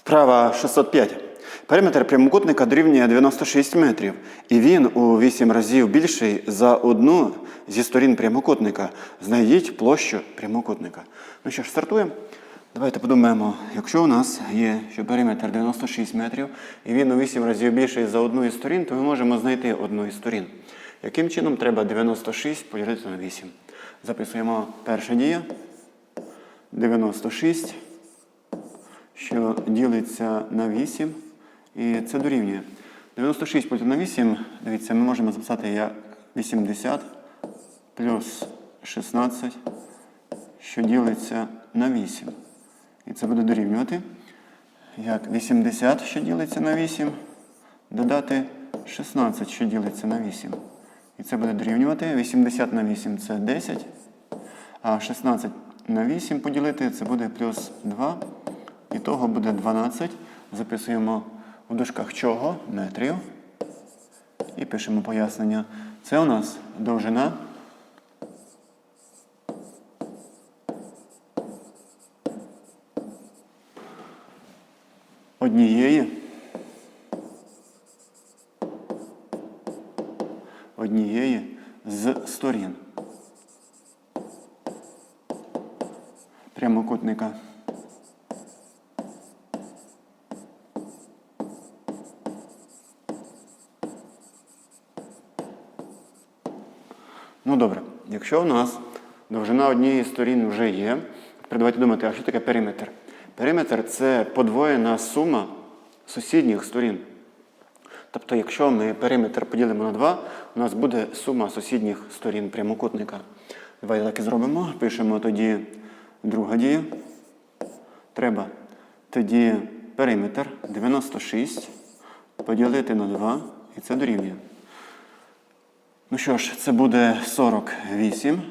Вправа 605. Периметр прямокутника дорівнює 96 метрів, і він у 8 разів більший за одну зі сторін прямокутника. Знайдіть площу прямокутника. Ну що ж, стартуємо. Давайте подумаємо, якщо у нас є що периметр 96 метрів, і він у 8 разів більший за одну із сторін, то ми можемо знайти одну із сторін. Яким чином треба 96 поділити на 8? Записуємо перша дія. 96 що ділиться на 8, і це дорівнює. 96 поділити на 8, дивіться, ми можемо записати як 80 плюс 16, що ділиться на 8. І це буде дорівнювати. Як 80, що ділиться на 8, додати 16, що ділиться на 8. І це буде дорівнювати. 80 на 8 це 10. А 16 на 8 поділити це буде плюс 2. І того буде 12. Записуємо в дужках чого? Метрів. І пишемо пояснення. Це у нас довжина. Однієї. Однієї з сторін. Прямокутника. Ну добре, якщо у нас довжина однієї сторін вже є, тепер давайте думати, а що таке периметр? Периметр це подвоєна сума сусідніх сторін. Тобто, якщо ми периметр поділимо на 2, у нас буде сума сусідніх сторін прямокутника. Давайте так і зробимо. Пишемо тоді друга дія. Треба тоді периметр 96 поділити на 2, і це дорівнює. Ну що ж, це буде 48.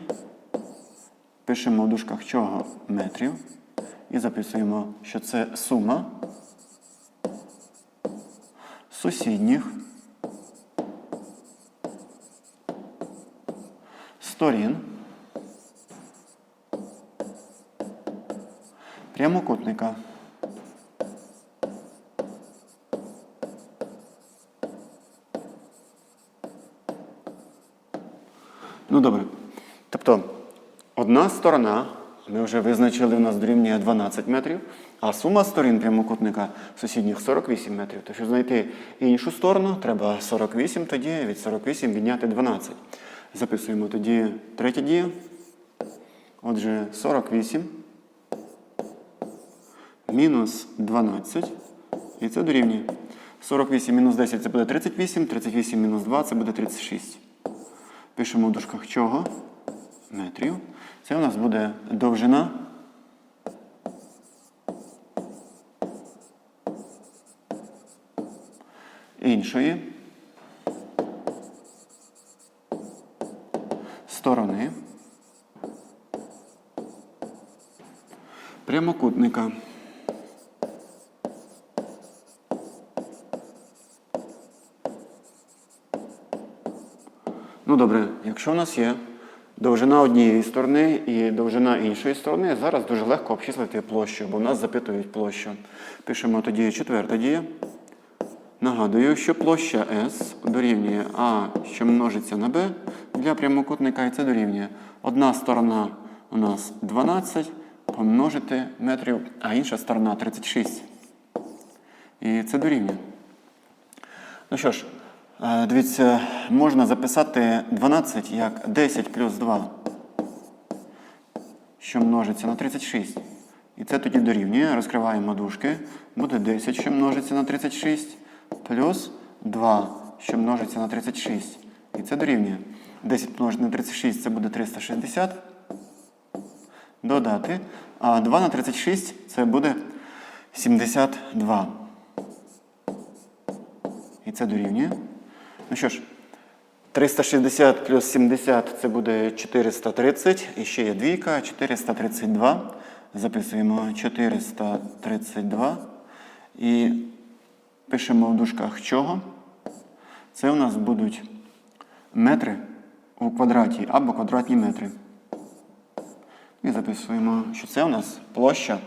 Пишемо в дужках чого метрів. І записуємо, що це сума сусідніх сторін прямокутника. Ну добре. Тобто, одна сторона, ми вже визначили, у нас дорівнює 12 метрів, а сума сторін прямокутника сусідніх 48 метрів. То щоб знайти іншу сторону, треба 48, тоді від 48 відняти 12. Записуємо тоді третя дія. Отже, 48 мінус 12. І це дорівнює. 48 мінус 10 це буде 38, 38 мінус 2 це буде 36. Пишемо в дужках чого? Метрів. Це у нас буде довжина. Іншої сторони прямокутника. Ну добре, якщо у нас є довжина однієї сторони і довжина іншої сторони, зараз дуже легко обчислити площу, бо в нас запитують площу. Пишемо тоді четверта дія. Нагадую, що площа S дорівнює А, що множиться на B для прямокутника, і це дорівнює. Одна сторона у нас 12 помножити метрів, а інша сторона 36. І це дорівнює. Ну що ж, дивіться, можна записати 12 як 10 плюс 2, що множиться на 36. І це тоді дорівнює. Розкриваємо дужки. Буде 10, що множиться на 36, плюс 2, що множиться на 36. І це дорівнює. 10 помножити на 36 це буде 360. Додати. А 2 на 36 це буде 72. І це дорівнює. Ну що ж, 360 плюс 70 це буде 430. І ще є двійка, 432. Записуємо 432. І пишемо в дужках чого. Це у нас будуть метри у квадраті або квадратні метри. І записуємо, що це у нас площа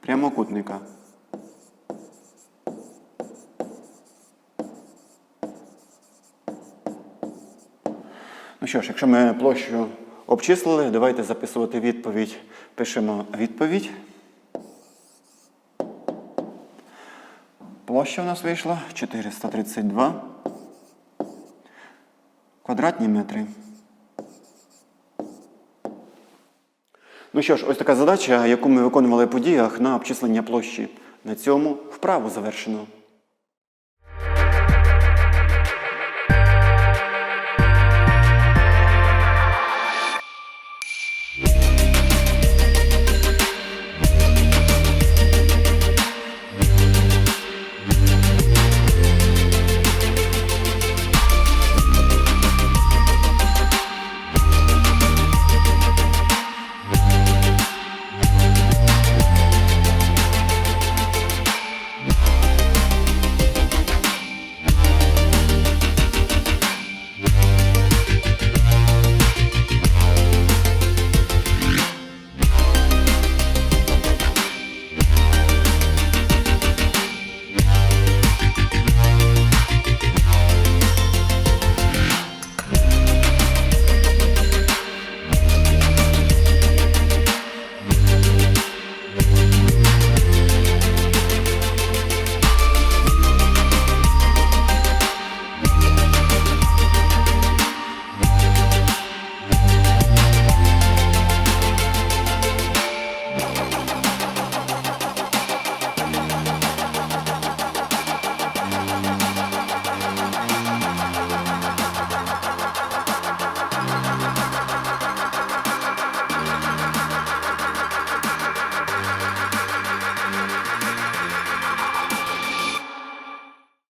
прямокутника. Ну що ж, якщо ми площу обчислили, давайте записувати відповідь. Пишемо відповідь. Площа у нас вийшла 432 квадратні метри. Ну що ж, ось така задача, яку ми виконували по діях на обчислення площі. На цьому вправу завершено.